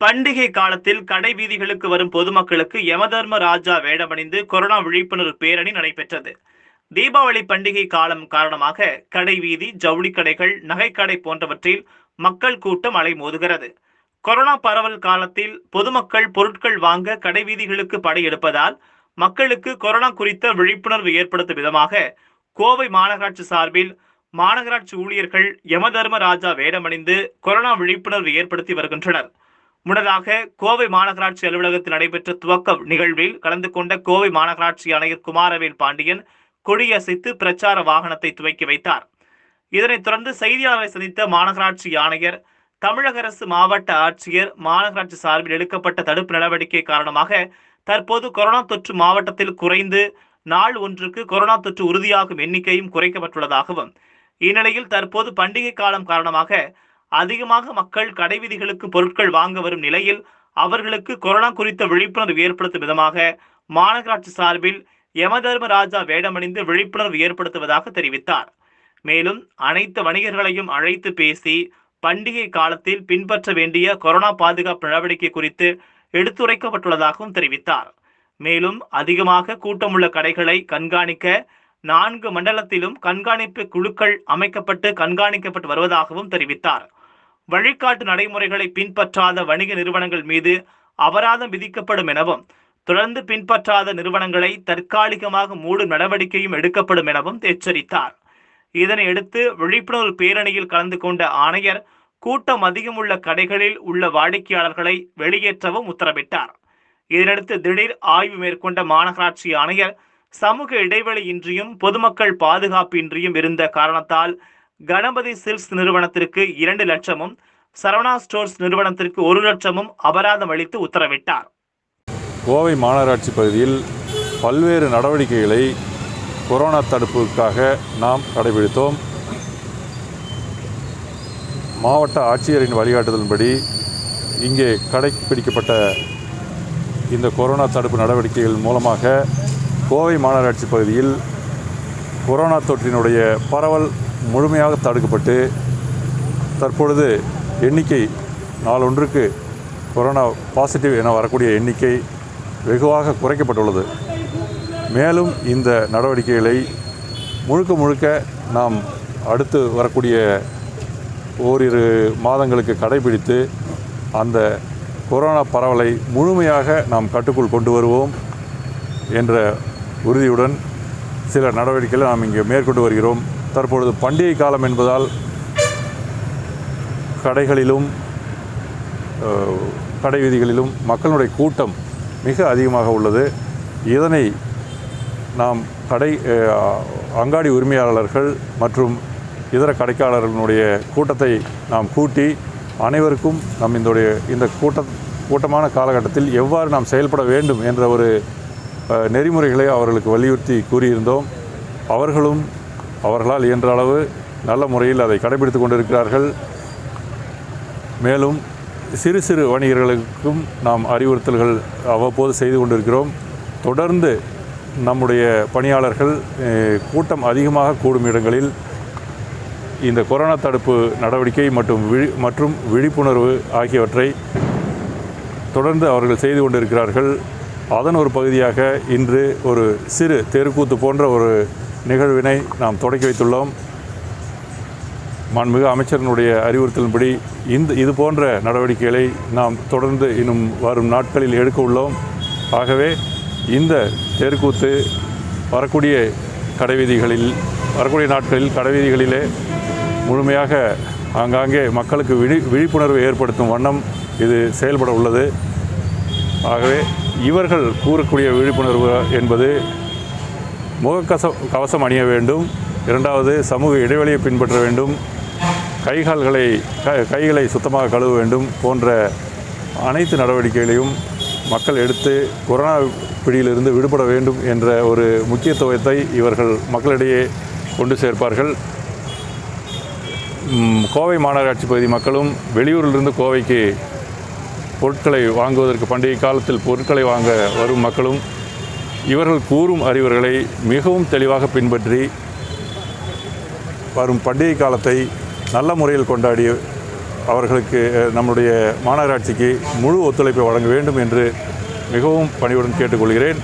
பண்டிகை காலத்தில் கடை வீதிகளுக்கு வரும் பொதுமக்களுக்கு யமதர்ம ராஜா வேடமணிந்து கொரோனா விழிப்புணர்வு பேரணி நடைபெற்றது. தீபாவளி பண்டிகை காலம் காரணமாக கடை வீதி ஜவுளி கடைகள் நகைக்கடை போன்றவற்றில் மக்கள் கூட்டம் அலைமோதுகிறது கொரோனா பரவல் காலத்தில் பொதுமக்கள் பொருட்கள் வாங்க கடை வீதிகளுக்கு படையெடுப்பதால் மக்களுக்கு கொரோனா குறித்த விழிப்புணர்வு ஏற்படுத்தும் விதமாக கோவை மாநகராட்சி சார்பில் மாநகராட்சி ஊழியர்கள் யமதர்ம ராஜா வேடமணிந்து கொரோனா விழிப்புணர்வு ஏற்படுத்தி வருகின்றனர். முன்னதாக கோவை மாநகராட்சி அலுவலகத்தில் நடைபெற்ற துவக்க நிகழ்வில் கலந்து கொண்ட கோவை மாநகராட்சி ஆணையர் குமாரவேல் பாண்டியன் கொடியசைத்து பிரச்சார வாகனத்தை துவக்கி வைத்தார். இதனைத் தொடர்ந்து செய்தியாளரை சந்தித்த மாநகராட்சி ஆணையர் தமிழக அரசு மாவட்ட ஆட்சியர் மாநகராட்சி சார்பில் எடுக்கப்பட்ட தடுப்பு நடவடிக்கை காரணமாக தற்போது கொரோனா தொற்று மாவட்டத்தில் குறைந்து நாள் ஒன்றுக்கு கொரோனா தொற்று உறுதியாகும் எண்ணிக்கையும் குறைக்கப்பட்டுள்ளதாகவும் இந்நிலையில் தற்போது பண்டிகை காலம் காரணமாக அதிகமாக மக்கள் கடைவீதிகளுக்கு பொருட்கள் வாங்க வரும் நிலையில் அவர்களுக்கு கொரோனா குறித்த விழிப்புணர்வு ஏற்படுத்தும் விதமாக மாநகராட்சி சார்பில் யமதர்ம ராஜா வேடமணிந்து விழிப்புணர்வு ஏற்படுத்துவதாக தெரிவித்தார். மேலும் அனைத்து வணிகர்களையும் அழைத்து பேசி பண்டிகை காலத்தில் பின்பற்ற வேண்டிய கொரோனா பாதுகாப்பு நடவடிக்கை குறித்து எடுத்துரைக்கப்பட்டுள்ளதாகவும் தெரிவித்தார். மேலும் அதிகமாக கூட்டமுள்ள கடைகளை கண்காணிக்க நான்கு மண்டலத்திலும் கண்காணிப்பு குழுக்கள் அமைக்கப்பட்டு கண்காணிக்கப்பட்டு வருவதாகவும் தெரிவித்தார். வழிகாட்டு நடைமுறைகளை பின்பற்றாத வணிக நிறுவனங்கள் மீது அபராதம் விதிக்கப்படும் எனவும் தொடர்ந்து பின்பற்றாத நிறுவனங்களை தற்காலிகமாக மூடும் நடவடிக்கையும் எடுக்கப்படும் எனவும் எச்சரித்தார். இதனையடுத்து விழிப்புணர்வு பேரணியில் கலந்து கொண்ட ஆணையர் கூட்டம் அதிகம் உள்ள கடைகளில் உள்ள வாடிக்கையாளர்களை வெளியேற்றவும் உத்தரவிட்டார். இதனடுத்து திடீர் ஆய்வு மேற்கொண்ட மாநகராட்சி ஆணையர் சமூக இடைவெளியின்றியும் பொதுமக்கள் பாதுகாப்பின்றியும் இருந்த காரணத்தால் கணபதி சில்க்ஸ் நிறுவனத்திற்கு இரண்டு லட்சமும் சரவணா ஸ்டோர்ஸ் நிறுவனத்திற்கு ஒரு லட்சமும் அபராதம் அளித்து உத்தரவிட்டார். கோவை மாநகராட்சி பகுதியில் பல்வேறு நடவடிக்கைகளை கொரோனா தடுப்புக்காக நாம் கடைபிடித்தோம். மாவட்ட ஆட்சியரின் வழிகாட்டுதலின்படி இங்கே கடைபிடிக்கப்பட்ட இந்த கொரோனா தடுப்பு நடவடிக்கைகள் மூலமாக கோவை மாநகராட்சி பகுதியில் கொரோனா தொற்றினுடைய பரவல் முழுமையாக தடுக்கப்பட்டு தற்பொழுது எண்ணிக்கை நாளொன்றுக்கு கொரோனா பாசிட்டிவ் என வரக்கூடிய எண்ணிக்கை வெகுவாக குறைக்கப்பட்டுள்ளது. மேலும் இந்த நடவடிக்கைகளை முழுக்க முழுக்க நாம் அடுத்து வரக்கூடிய ஓரிரு மாதங்களுக்கு கடைபிடித்து அந்த கொரோனா பரவலை முழுமையாக நாம் கட்டுக்குள் கொண்டு வருவோம் என்ற உறுதியுடன் சில நடவடிக்கைகளை நாம் இங்கே மேற்கொண்டு வருகிறோம். தற்பொழுது பண்டிகை காலம் என்பதால் கடைகளிலும் கடை வீதிகளிலும் மக்களுடைய கூட்டம் மிக அதிகமாக உள்ளது. இதனை நாம் கடை அங்காடி உரிமையாளர்கள் மற்றும் இதர கடைக்காரர்களுடைய கூட்டத்தை நாம் கூட்டி அனைவருக்கும் நம் இந்த இந்த கூட்ட கூட்டமான காலகட்டத்தில் எவ்வாறு நாம் செயல்பட வேண்டும் என்ற ஒரு நெறிமுறைகளை அவர்களுக்கு வலியுறுத்தி கூறியிருந்தோம். அவர்களும் அவர்களால் இயன்ற அளவு நல்ல முறையில் அதை கடைபிடித்து கொண்டிருக்கிறார்கள். மேலும் சிறு சிறு வணிகர்களுக்கும் நாம் அறிவுறுத்தல்கள் அவ்வப்போது செய்து கொண்டிருக்கிறோம். தொடர்ந்து நம்முடைய பணியாளர்கள் கூட்டம் அதிகமாக கூடும் இடங்களில் இந்த கொரோனா தடுப்பு நடவடிக்கை மற்றும் விழி மற்றும் விழிப்புணர்வு ஆகியவற்றை தொடர்ந்து அவர்கள் செய்து கொண்டிருக்கிறார்கள். அதன் ஒரு பகுதியாக இன்று ஒரு சிறு தெருக்கூத்து போன்ற ஒரு நிகழ்வினை நாம் தொடக்கி வைத்துள்ளோம். மாண்புமிகு அமைச்சரினுடைய அறிவுறுத்தலின்படி இந்த இது போன்ற நடவடிக்கைகளை நாம் தொடர்ந்து இன்னும் வரும் நாட்களில் எடுக்க உள்ளோம். ஆகவே இந்த தெருக்கூத்து வரக்கூடிய கடைவீதிகளில் வரக்கூடிய நாட்களில் கடைவீதிகளிலே முழுமையாக ஆங்காங்கே மக்களுக்கு விழி விழிப்புணர்வு ஏற்படுத்தும் வண்ணம் இது செயல்பட உள்ளது. ஆகவே இவர்கள் கூறக்கூடிய விழிப்புணர்வு என்பது முகக்கச கவசம் அணிய வேண்டும். இரண்டாவது சமூக இடைவெளியை பின்பற்ற வேண்டும். கைகால்களை க கைகளை சுத்தமாக கழுவ வேண்டும் போன்ற அனைத்து நடவடிக்கைகளையும் மக்கள் எடுத்து கொரோனா பிடியிலிருந்து விடுபட வேண்டும் என்ற ஒரு முக்கியத்துவத்தை இவர்கள் மக்களிடையே கொண்டு சேர்ப்பார்கள். கோவை மாநகராட்சி பகுதி மக்களும் வெளியூரிலிருந்து கோவைக்கு பொருட்களை வாங்குவதற்கு பண்டிகை காலத்தில் பொருட்களை வாங்க வரும் மக்களும் இவர்கள் கூறும் அறிவுரைகளை மிகவும் தெளிவாக பின்பற்றி வரும் பண்டிகை காலத்தை நல்ல முறையில் கொண்டாடி அவர்களுக்கு நம்முடைய மாநகராட்சிக்கு முழு ஒத்துழைப்பை வழங்க வேண்டும் என்று மிகவும் பணிவுடன் கேட்டுக்கொள்கிறேன்.